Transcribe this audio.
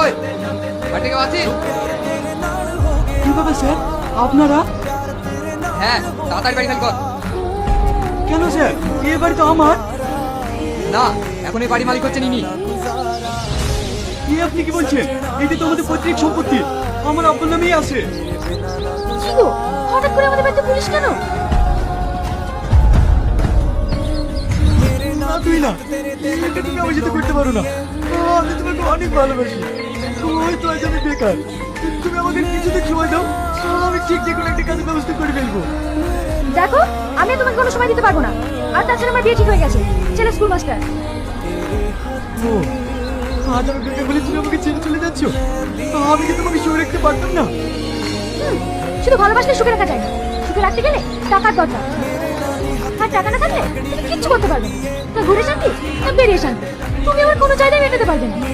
ওই বাড়িতে কেউ আছিস কি স্যার? আপনারা? হ্যাঁ তাড়াতাড়ি বাড়ি খালি কর। কেন স্যার? এ বাড়ি তো আমার। না এখন এই বাড়ি মালিক হচ্ছে নিনি কি আপনি কি বলছেন? এটি তো আমাদের পৈতৃক সম্পত্তি। আমার আপনার নামেই আছে। কি গো? হঠাৎ করে আমাদের বাড়িতে পুলিশ কেন? না তুই না। তুমি আমার সাথে করতে পারো না। আমি তোমাকে অনেক ভালোবাসি। হয়তো আজ আমি বেকার। তুমি আমাকে কিছুদিন সময় দাও আমি ঠিক যে কোনো একটা কাজের ব্যবস্থা করে ফেলব। দেখো আমি তোমাকে কোনো সময় দিতে পারব না। আর তাছাড়া আমার বিয়ে ঠিক হয়ে গেছে। ছেলে স্কুল মাস্টার ও আজ আমি বেকার বলে তুমি আমাকে ছেড়ে চলে যাচ্ছ? আমি কি তোমাকে শুয়ে রাখতে পারতাম না? শুধু ভালোবাসলে সুখে রাখা যায় না। সুখে রাখতে গেলে টাকার দরকার। আর টাকা না থাকলে কিচ্ছু করতে পারবে না। তা ঘুরে শান্তি না বেরিয়ে শান্তি? তুমি আমার কোনো চাহিদা মেটাতে পারবে না